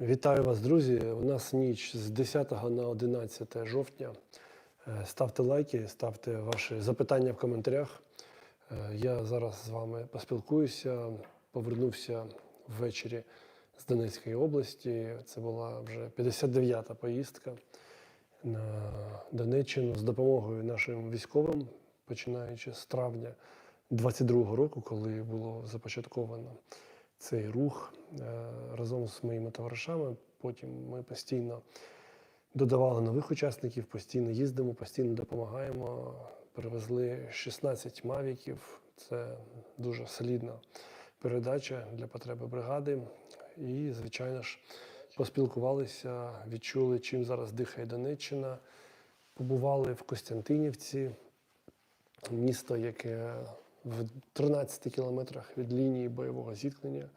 Вітаю вас, друзі. У нас ніч з 10 на 11 жовтня. Е, Ставте лайки, ставте ваші запитання в коментарях. Е, Я зараз з вами поспілкуюся. Повернувся ввечері з Донецької області. Це була вже 59-та поїздка на Донеччину з допомогою нашим військовим, починаючи з травня 22-го року, коли було започатковано цей рух е, разом з моїми товаришами. Потім ми постійно додавали нових учасників, постійно їздимо, постійно допомагаємо. Привезли 16 мавіків. Це дуже солідна передача для потреби бригади. І, звичайно ж, поспілкувалися, відчули, чим зараз дихає Донеччина. Побували в Костянтинівці, місто, яке в 13 кілометрах від лінії бойового зіткнення,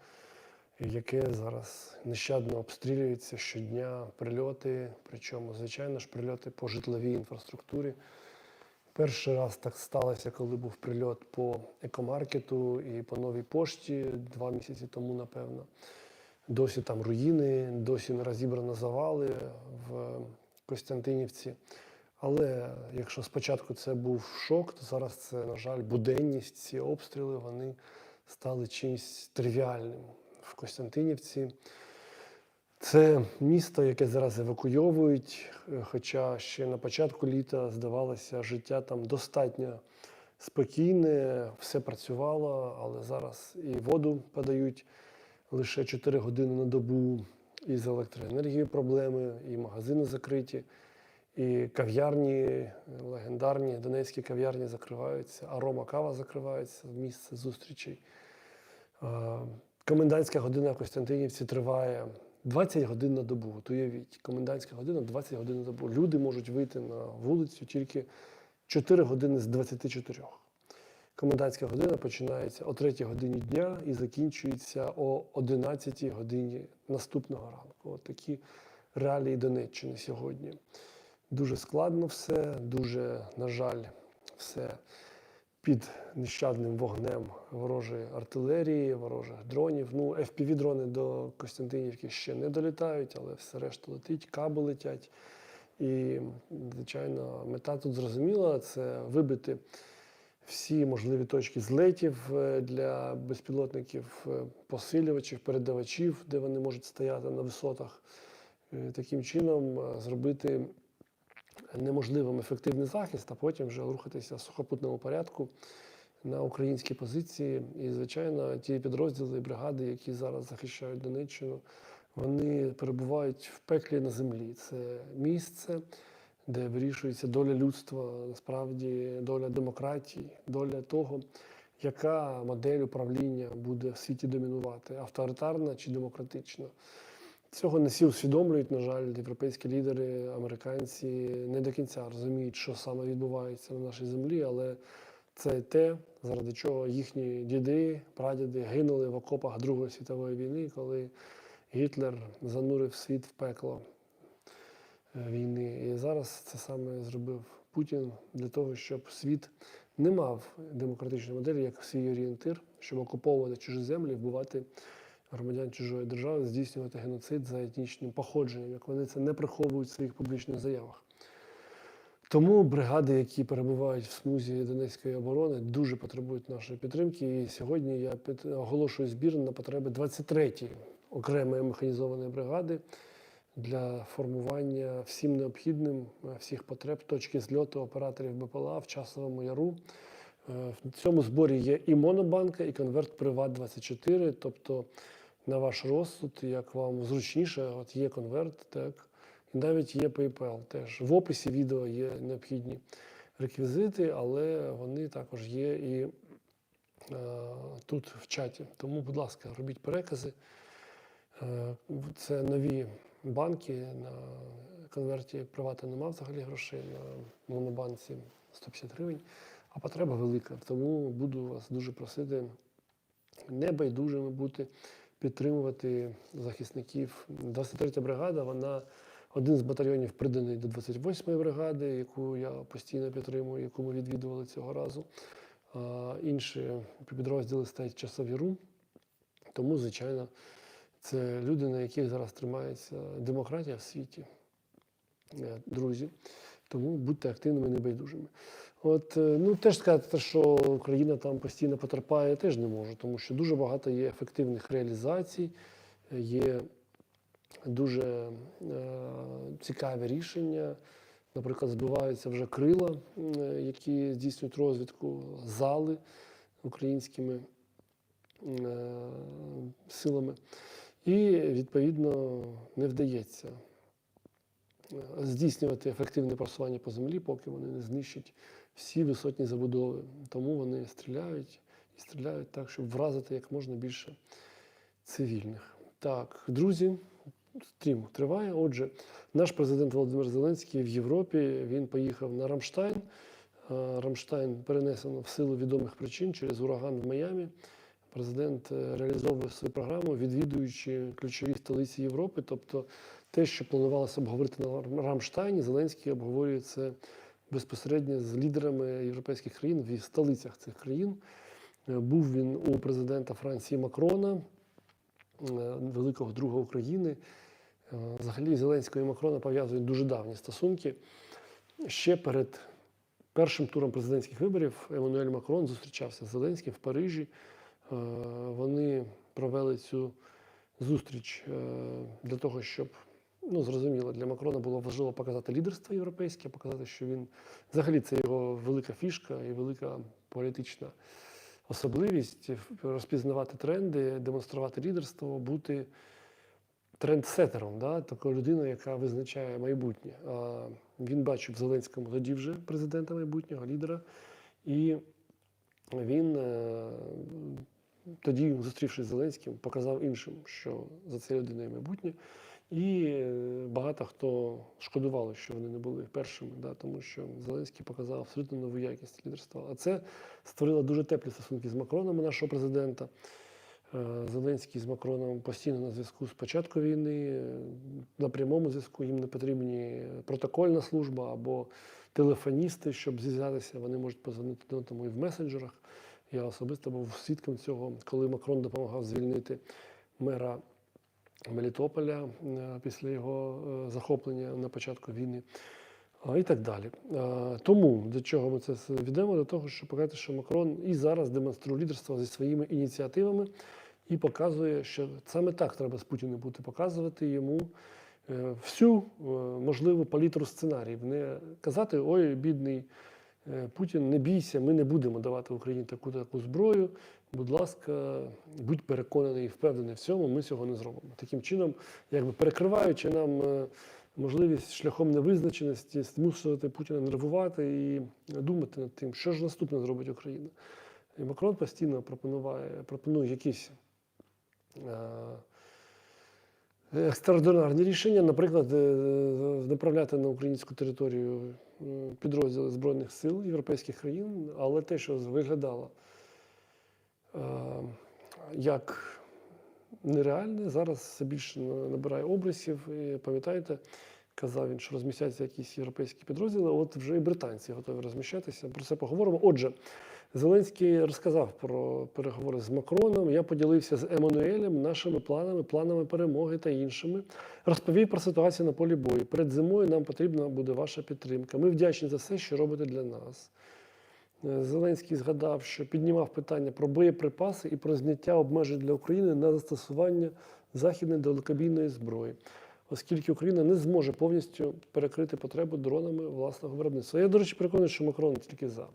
яке зараз нещадно обстрілюється щодня прильоти, причому, звичайно ж, прильоти по житловій інфраструктурі. Перший раз так сталося, коли був прильот по екомаркету і по новій пошті два місяці тому, напевно. Досі там руїни, досі не розібрано завали в Костянтинівці. Але якщо спочатку це був шок, то зараз це, на жаль, буденність. Ці обстріли вони стали чимось тривіальним в Костянтинівці. Це місто, яке зараз евакуйовують, е, хоча ще на початку літа здавалося, життя там достатньо спокійне, все працювало, але зараз і воду подають лише 4 години на добу, і з електроенергією проблеми, і магазини закриті, і кав'ярні, легендарні донецькі кав'ярні закриваються, арома кава закривається, місце зустрічей. Комендантська година в Костянтинівці триває 20 годин на добу. От уявіть, комендантська година 20 годин на добу. Люди можуть вийти на вулицю тільки 4 години з 24. Комендантська година починається о 3 годині дня і закінчується о 11 годині наступного ранку. От такі реалії Донеччини сьогодні. Дуже складно все, дуже, на жаль, все під нещадним вогнем ворожої артилерії, ворожих дронів. Ну, FPV-дрони до Костянтинівки ще не долітають, але все решта летить, каби летять. І, звичайно, мета тут зрозуміла це вибити всі можливі точки злетів е, для безпілотників, е, посилювачів, передавачів, де вони можуть стояти на висотах. Е, Таким чином зробити неможливим ефективний захист, а потім вже рухатися в сухопутному порядку на українські позиції. І, звичайно, ті підрозділи і бригади, які зараз захищають Донеччину, вони перебувають в пеклі на землі. Це місце, де вирішується доля людства, насправді доля демократії, доля того, яка модель управління буде в світі домінувати авторитарна чи демократична. Цього не всі усвідомлюють, на жаль, європейські лідери, американці не до кінця розуміють, що саме відбувається на нашій землі, але це те, заради чого їхні діди, прадіди гинули в окопах Другої світової війни, коли Гітлер занурив світ в пекло війни. І зараз це саме зробив Путін для того, щоб світ не мав демократичної моделі як свій орієнтир, щоб окуповувати чужі землі, вбивати громадян чужої держави, здійснювати геноцид за етнічним походженням, як вони це не приховують в своїх публічних заявах. Тому бригади, які перебувають в смузі Донецької оборони, дуже потребують нашої підтримки. І сьогодні я оголошую збір на потреби 23-ї окремої механізованої бригади для формування всім необхідним е, всіх потреб точки зльоту операторів БПЛА в часовому яру. Е, В цьому зборі є і монобанка, і конверт Приват 24 тобто на ваш розсуд, як вам зручніше, от є конверт, так, і навіть є PayPal теж. В описі відео є необхідні реквізити, але вони також є і е, тут в чаті. Тому, будь ласка, робіть перекази. Е, Це нові банки. На конверті привата нема взагалі грошей, на монобанці 150 гривень, а потреба велика. Тому буду вас дуже просити небайдужими бути, підтримувати захисників. 23 бригада, вона один з батальйонів приданий до 28-ї бригади, яку я постійно підтримую, яку ми відвідували цього разу. А інші підрозділи стоять в часові ру. Тому, звичайно, Це люди, на яких зараз тримається демократія в світі, Е, друзі. Тому будьте активними, і небайдужими. От, е, ну теж сказати, що Україна там постійно потерпає, теж не можу, тому що дуже багато є ефективних реалізацій, є дуже е, цікаві рішення. Наприклад, збиваються вже крила, е, які здійснюють розвідку, зали українськими е, силами. І відповідно не вдається е, здійснювати ефективне просування по землі, поки вони не знищать всі висотні забудови. Тому вони стріляють і стріляють так, щоб вразити як можна більше цивільних. Так, друзі, стрім триває. Отже, наш президент Володимир Зеленський в Європі він поїхав на Рамштайн. Рамштайн перенесено в силу відомих причин через ураган в Майамі. Президент е, реалізовує свою програму, відвідуючи ключові столиці Європи. Тобто те, що планувалося обговорити на Рамштайні, Зеленський обговорює це безпосередньо з лідерами європейських країн в столицях цих країн. Е, Був він у президента Франції Макрона, е, великого друга України. Е, Взагалі Зеленського і Макрона пов'язують дуже давні стосунки. Ще перед першим туром президентських виборів Еммануель Макрон зустрічався з Зеленським в Парижі. Вони провели цю зустріч для того, щоб ну зрозуміло, для Макрона було важливо показати лідерство європейське, показати, що він взагалі це його велика фішка і велика політична особливість розпізнавати тренди, демонструвати лідерство, бути трендсетером, да? такою людиною, яка визначає майбутнє. А він бачив Зеленському тоді вже президента майбутнього, лідера, і він е, тоді, зустрівшись з Зеленським, показав іншим, що за цією людиною майбутнє. І е, багато хто шкодували, що вони не були першими, да, тому що Зеленський показав абсолютно нову якість лідерства. А це створило дуже теплі стосунки з Макроном, нашого президента. Е, Зеленський з Макроном постійно на зв'язку з початку війни. е, На прямому зв'язку їм не потрібні протокольна служба або телефоністи, щоб зв'язатися. Вони можуть позвонити до тому і в месенджерах. Я особисто був свідком цього, коли Макрон допомагав звільнити мера Мелітополя е, після його е, захоплення на початку війни. І так далі. Е, Тому до чого ми це все ведемо? До того, щоб показати, що Макрон і зараз демонструє лідерство зі своїми ініціативами і показує, що саме так треба з Путіним бути показувати йому всю можливу палітру сценаріїв. Не казати, ой, бідний Путін, не бійся, ми не будемо давати Україні таку таку зброю. Будь ласка, будь переконаний і впевнений в цьому, ми цього не зробимо. Таким чином, якби перекриваючи нам е, можливість шляхом невизначеності змусувати Путіна нервувати і думати над тим, що ж наступне зробить Україна. І Макрон постійно пропонує, пропонує якісь е, екстраординарні рішення, наприклад, е, направляти на українську територію е, підрозділи Збройних сил європейських країн, але те, що виглядало е, як нереальне, зараз все більше набирає обрисів. І пам'ятаєте, казав він, що розмістяться якісь європейські підрозділи. От вже і британці готові розміщатися. Про це поговоримо. Отже, Зеленський розказав про переговори з Макроном. Я поділився з Еммануелем нашими планами, планами перемоги та іншими. Розповів про ситуацію на полі бою. Перед зимою нам потрібна буде ваша підтримка. Ми вдячні за все, що робите для нас. Е, Зеленський згадав, що піднімав питання про боєприпаси і про зняття обмежень для України на застосування західної далекобійної зброї, оскільки Україна не зможе повністю перекрити потребу дронами власного виробництва. Я, до речі, переконаний, що Макрон тільки за.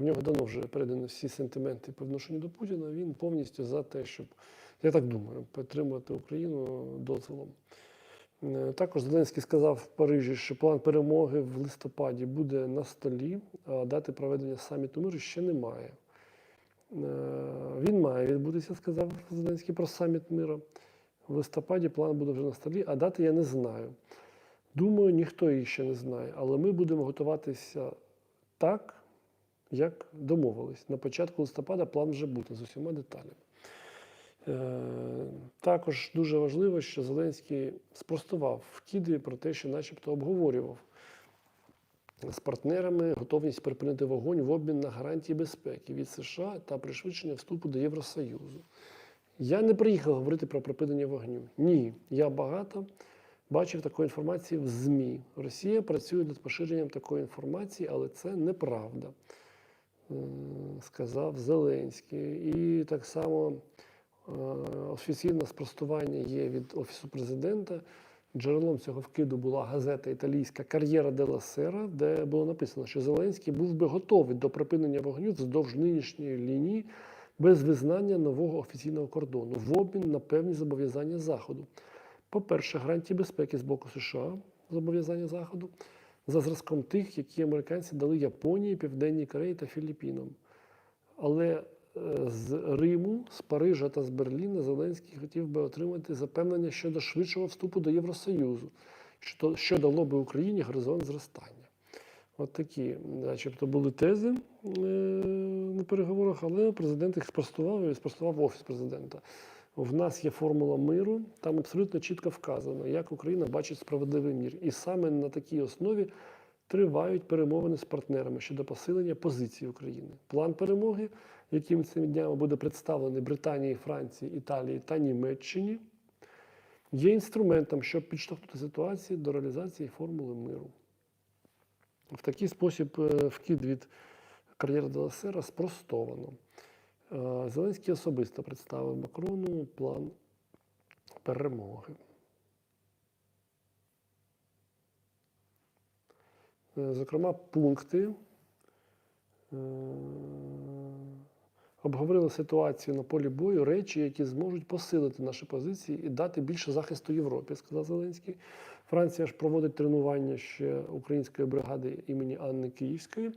В нього давно вже передані всі сентименти по відношенню до Путіна. Він повністю за те, щоб, я так думаю, підтримувати Україну дозволом. Е, Також Зеленський сказав в Парижі, що план перемоги в листопаді буде на столі, а дати проведення саміту миру ще немає. Е, Він має відбутися, сказав Зеленський про саміт миру. В листопаді план буде вже на столі, а дати я не знаю. Думаю, ніхто її ще не знає, але ми будемо готуватися так, як домовились. На початку листопада план вже буде з усіма деталями. Е, Також дуже важливо, що Зеленський спростував вкиди про те, що начебто обговорював з партнерами готовність припинити вогонь в обмін на гарантії безпеки від США та пришвидшення вступу до Євросоюзу. Я не приїхав говорити про припинення вогню. Ні, я багато бачив такої інформації в ЗМІ. Росія працює над поширенням такої інформації, але це неправда, сказав Зеленський. І так само е, офіційне спростування є від Офісу президента. Джерелом цього вкиду була газета італійська Кар'єра Дела Сера, де було написано, що Зеленський був би готовий до припинення вогню вздовж нинішньої лінії без визнання нового офіційного кордону в обмін на певні зобов'язання Заходу. По-перше, гарантії безпеки з боку США, зобов'язання Заходу, за зразком тих, які американці дали Японії, Південній Кореї та Філіппінам. Але е, з Риму, з Парижа та з Берліна Зеленський хотів би отримати запевнення щодо швидшого вступу до Євросоюзу, що, що дало би Україні горизонт зростання. От такі, начебто, були тези е, на переговорах, але президент їх спростував і спростував офіс президента. В нас є формула миру, там абсолютно чітко вказано, як Україна бачить справедливий мір. І саме на такій основі тривають перемовини з партнерами щодо посилення позиції України. План перемоги, яким цими днями буде представлений Британії, Франції, Італії та Німеччині, є інструментом, щоб підштовхнути ситуацію до реалізації формули миру. В такий спосіб е, вкид від кар'єри Деласера спростовано. Е, Зеленський особисто представив Макрону план перемоги. Е, Зокрема, пункти е, обговорили ситуацію на полі бою, речі, які зможуть посилити наші позиції і дати більше захисту Європі, сказав Зеленський. Франція ж проводить тренування ще української бригади імені Анни Київської.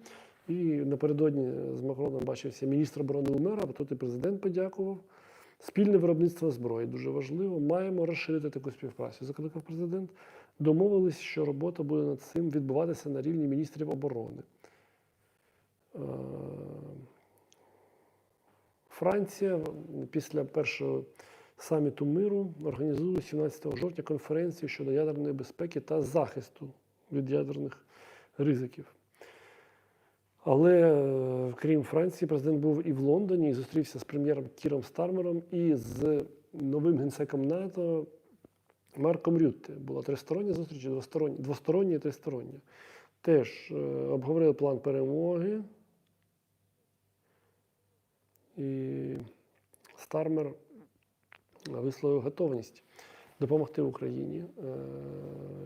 І напередодні з Макроном бачився міністр оборони Умера, бо тут і президент подякував. Спільне виробництво зброї дуже важливо. Маємо розширити таку співпрацю. Закликав президент. Домовились, що робота буде над цим відбуватися на рівні міністрів оборони. Е, Франція після першого саміту миру організує 17 жовтня конференцію щодо ядерної безпеки та захисту від ядерних ризиків. Але е, крім Франції, президент був і в Лондоні і зустрівся з прем'єром Кіром Стармером і з новим генсеком НАТО Марком Рютте. Була тристороння зустріч, двостороння, двостороння і тристороння. Теж е, обговорили план перемоги. І Стармер висловив готовність допомогти Україні е,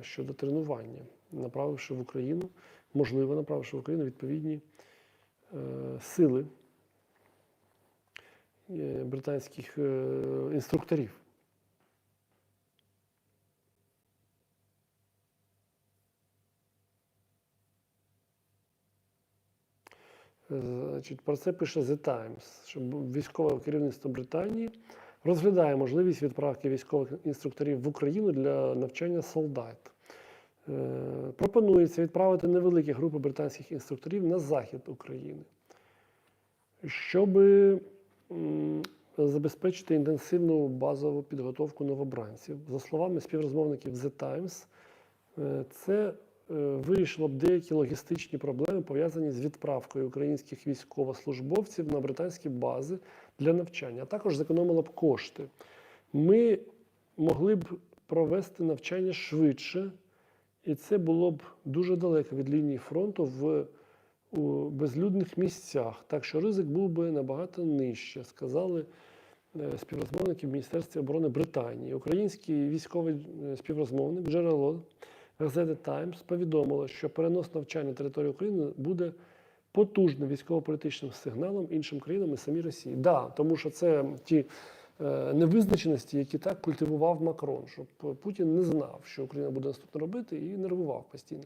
щодо тренування, направивши в Україну, можливо, направивши в Україну відповідні е, сили е, британських е, інструкторів. Значить, про це пише The Times, що військове керівництво Британії розглядає можливість відправки військових інструкторів в Україну для навчання солдат. Е, Пропонується відправити невеликі групи британських інструкторів на захід України, щоб забезпечити інтенсивну базову підготовку новобранців. За словами співрозмовників The Times, е, це е, вирішило б деякі логістичні проблеми, пов'язані з відправкою українських військовослужбовців на британські бази для навчання, а також зекономило б кошти. Ми могли б провести навчання швидше, і це було б дуже далеко від лінії фронту в у безлюдних місцях. Так що ризик був би набагато нижче, сказали е, співрозмовники в Міністерстві оборони Британії. Український військовий е, співрозмовник джерело газети Таймс повідомило, що перенос навчання на територію України буде потужним військово-політичним сигналом іншим країнам і самій Росії. Да, тому що це ті невизначеності, які так культивував Макрон, щоб Путін не знав, що Україна буде наступно робити, і нервував постійно.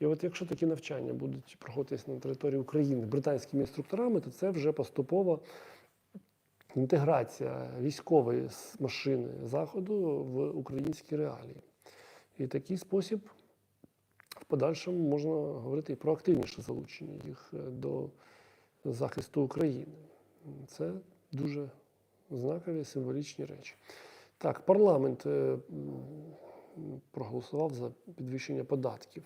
І от якщо такі навчання будуть проходитися на території України британськими інструкторами, то це вже поступово інтеграція військової машини Заходу в українські реалії. І такий спосіб в подальшому можна говорити і про активніше залучення їх е, до захисту України. Це дуже знакові символічні речі. Так, парламент е, проголосував за підвищення податків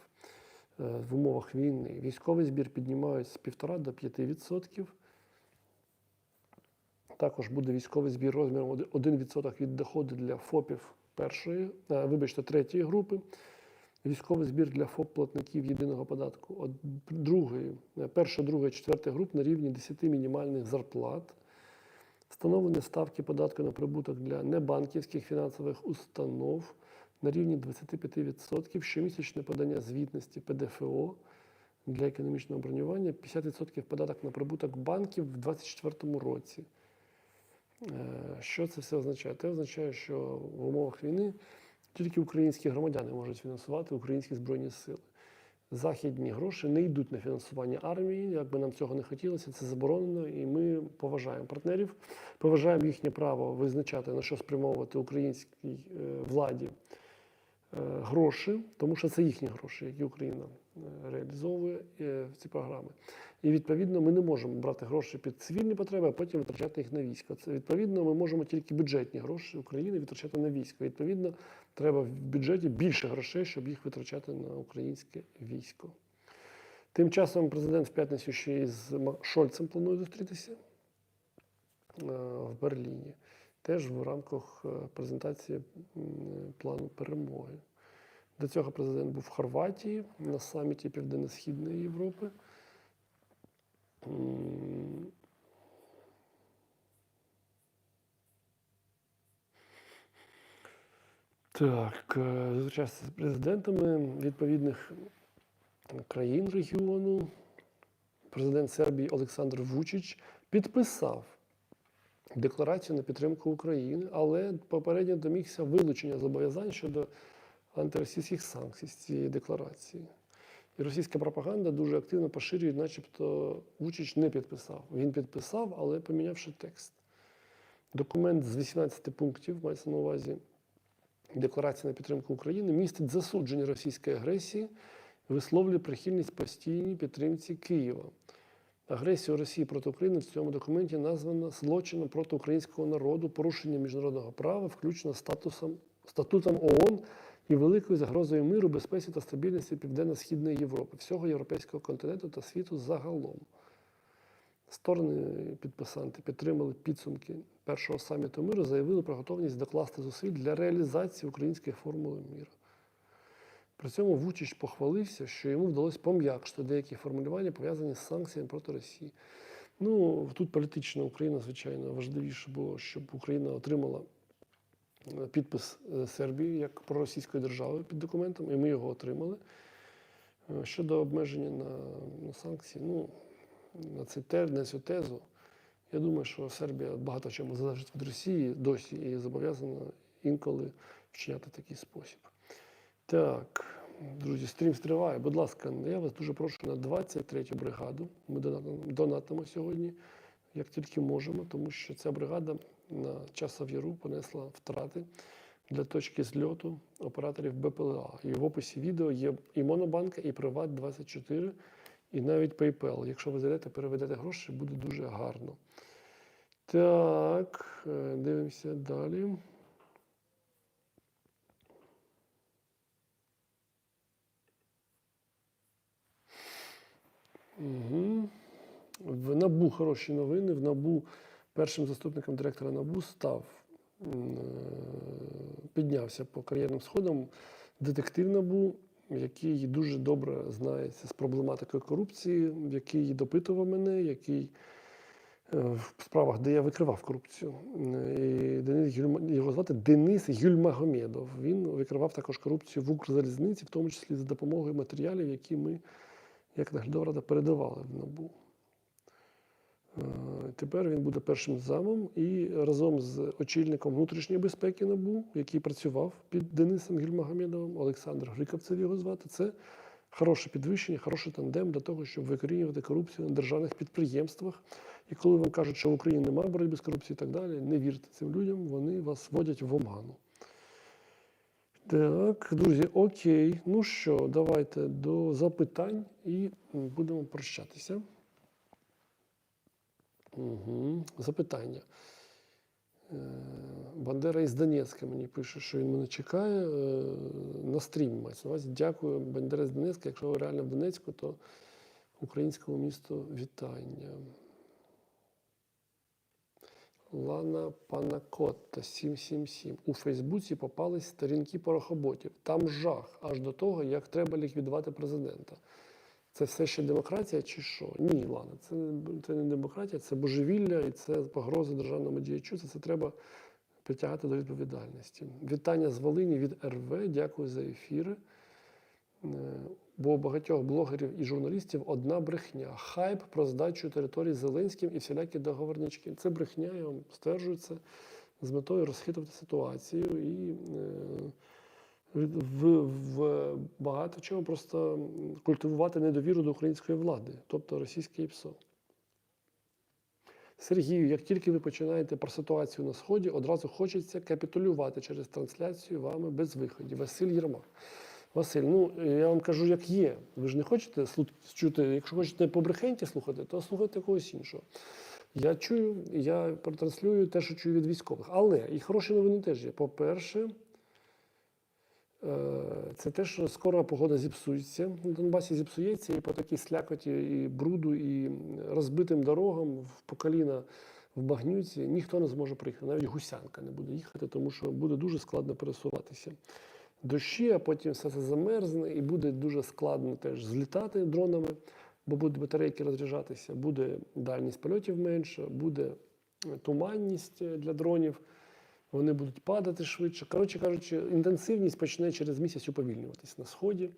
е, в умовах війни. Військовий збір піднімають з 1,5 до 5%. Також буде військовий збір розміром 1% від доходу для ФОПів першої, е, вибачте, третьої групи. Військовий збір для ФОП-платників єдиного податку другої, перша, друга, четверта груп на рівні 10 мінімальних зарплат. Встановлення ставки податку на прибуток для небанківських фінансових установ на рівні 25%, щомісячне подання звітності ПДФО для економічного бронювання, 50% податок на прибуток банків в 2024 році. Е, Що це все означає? Це означає, що в умовах війни тільки українські громадяни можуть фінансувати українські збройні сили. Західні гроші не йдуть на фінансування армії, як би нам цього не хотілося, це заборонено, і ми поважаємо партнерів, поважаємо їхнє право визначати, на що спрямовувати українській е, владі е, гроші, тому що це їхні гроші, які Україна реалізовує е, ці програми. І відповідно ми не можемо брати гроші під цивільні потреби, а потім витрачати їх на військо. Це відповідно ми можемо тільки бюджетні гроші України витрачати на військо. Відповідно, треба в бюджеті більше грошей, щоб їх витрачати на українське військо. Тим часом президент в п'ятницю ще із Шольцем планує зустрітися е, в Берліні, теж в рамках е, презентації плану перемоги. До цього президент був в Хорватії на саміті Південно-Східної Європи. Так, е, зустрічався з президентами відповідних країн регіону. Президент Сербії Олександр Вучич підписав декларацію на підтримку України, але попередньо домігся вилучення зобов'язань щодо антиросійських санкцій з цієї декларації. І російська пропаганда дуже активно поширює, начебто Вучич не підписав. Він підписав, але помінявши текст. Документ з 18 пунктів, мається на увазі Декларація на підтримку України, містить засудження російської агресії, висловлює прихильність постійній підтримці Києва. Агресію Росії проти України в цьому документі названо злочином проти українського народу, порушенням міжнародного права, включно статусом, статутом ООН і великою загрозою миру, безпеці та стабільності Південно-Східної Європи, всього європейського континенту та світу загалом. Сторони підписанти підтримали підсумки першого саміту миру, заявили про готовність докласти зусиль для реалізації української формули миру. При цьому Вучич похвалився, що йому вдалося пом'якшити деякі формулювання, пов'язані з санкціями проти Росії. Ну, тут політична Україна, звичайно, важливіше було, щоб Україна отримала підпис е, Сербії як проросійської держави під документом, і ми його отримали. Е, Щодо обмеження на, на санкції, ну, на, цей тер, на цю тезу, я думаю, що Сербія багато чому залежить від Росії досі і зобов'язана інколи вчиняти такий спосіб. Так, друзі, стрім триває. Будь ласка, я вас дуже прошу на 23-ю бригаду. Ми донатимо сьогодні, як тільки можемо, тому що ця бригада на часов яру понесла втрати для точки зльоту операторів БПЛА. І в описі відео є і Монобанка, і Приват24, і навіть PayPal. Якщо ви зайдете, переведете гроші, буде дуже гарно. Так, е, дивимося далі. Угу. В НАБУ хороші новини. В НАБУ першим заступником директора НАБУ став, е, піднявся по кар'єрним сходам детектив НАБУ, який дуже добре знається з проблематикою корупції, який допитував мене, який е, в справах, де я викривав корупцію. Е, І Денис його звати Денис Гюльмагомедов. Він викривав також корупцію в Укрзалізниці, в тому числі за допомогою матеріалів, які ми, як наглядова рада, передавали в НАБУ. Е, Тепер він буде першим замом і разом з очільником внутрішньої безпеки НАБУ, який працював під Денисом Гюльмагомедовим, Олександр Гриковцев його звати. Це хороше підвищення, хороший тандем для того, щоб викорінювати корупцію на державних підприємствах. І коли вам кажуть, що в Україні немає боротьби з корупцією і так далі, не вірте цим людям, вони вас вводять в оману. Так, друзі, окей. Ну що, давайте до запитань і будемо прощатися. Угу. Запитання. Е, Бандера із Донецька мені пише, що він мене чекає е, на стрім. Мається. Дякую, Бандера з Донецька. Якщо ви реально в Донецьку, то українському місту вітання. Лана Панакотта 777. У Фейсбуці попались сторінки порохоботів. Там жах аж до того, як треба ліквідувати президента. Це все ще демократія чи що? Ні, Лана, це, це не демократія, це божевілля і це погрози державному діячу. Це, це треба притягати до відповідальності. Вітання з Волині від РВ. Дякую за ефіри. Е, Бо у багатьох блогерів і журналістів одна брехня. Хайп про здачу територій Зеленським і всілякі договорнички. Це брехня, я вам стверджую з метою розхитувати ситуацію і е, в, в багато чому просто культивувати недовіру до української влади, тобто російське ІПСО. Сергію, як тільки ви починаєте про ситуацію на Сході, одразу хочеться капітулювати через трансляцію вами без виходів. Василь Єрмак. Василь, ну я вам кажу, як є. Ви ж не хочете чути, якщо хочете по брехенті слухати, то слухайте когось іншого. Я чую, я протранслюю те, що чую від військових. Але і хороші новини теж є. По-перше, це те, що скоро погода зіпсується. На Донбасі зіпсується і по такій слякоті, і бруду, і розбитим дорогам в по коліна в багнюці ніхто не зможе приїхати. Навіть гусянка не буде їхати, тому що буде дуже складно пересуватися. Дощі, а потім все це замерзне, і буде дуже складно теж злітати дронами, бо будуть батарейки розряджатися, буде дальність польотів менше, буде е, туманність е, для дронів, вони будуть падати швидше. Коротше кажучи, інтенсивність почне через місяць уповільнюватись на сході.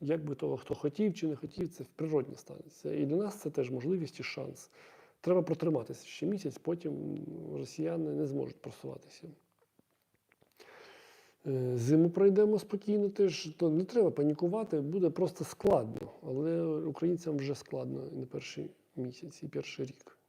Як би того, хто хотів чи не хотів, це природне станеться. І для нас це теж можливість і шанс. Треба протриматися ще місяць, потім росіяни не зможуть просуватися. Е, Зиму пройдемо спокійно, теж то не треба панікувати, буде просто складно. Але українцям вже складно і не перший місяць, і перший рік.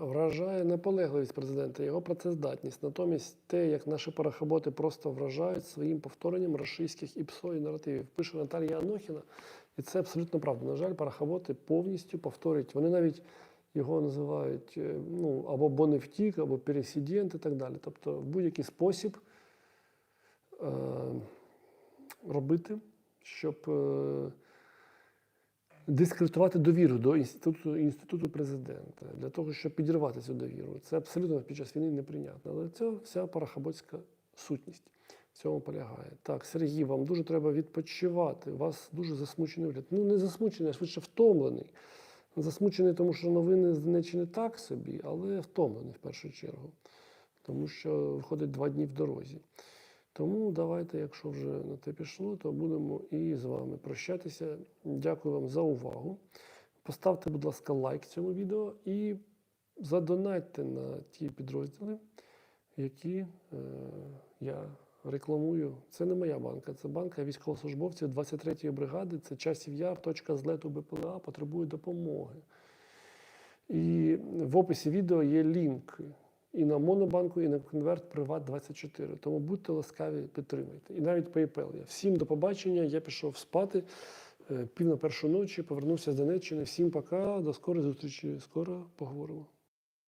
Вражає наполегливість президента, його працездатність. Натомість те, як наші порохоботи просто вражають своїм повторенням рашистських ІПСО і наративів. Пише Наталія Анохіна, і це абсолютно правда. На жаль, порохоботи повністю повторюють. Вони навіть його називають е, ну, або боневтік, або пересидент і так далі. Тобто, в будь-який спосіб е, робити, щоб. Е, дискредитувати довіру до інституту, інституту президента для того, щоб підірвати цю довіру. Це абсолютно під час війни неприйнятно. Але це вся парахаботська сутність в цьому полягає. Так, Сергій, вам дуже треба відпочивати. У вас дуже засмучений вигляд. Ну, не засмучений, а швидше втомлений. Засмучений, тому що новини з Донеччини так собі, але втомлений в першу чергу. Тому що виходить два дні в дорозі. Тому давайте, якщо вже на те пішло, то будемо і з вами прощатися. Дякую вам за увагу. Поставте, будь ласка, лайк цьому відео і задонатьте на ті підрозділи, які е, я рекламую. Це не моя банка, це банка військовослужбовців 23-ї бригади. Це часів яр, точка злету БПЛА, потребує допомоги. І в описі відео є лінк і на Монобанку, і на конверт Приват 24. Тому будьте ласкаві, підтримайте. І навіть PayPal Я Всім до побачення. Я пішов спати е, пів на першу ночі, повернувся з Донеччини. Всім пока, до скорої зустрічі. Скоро поговоримо.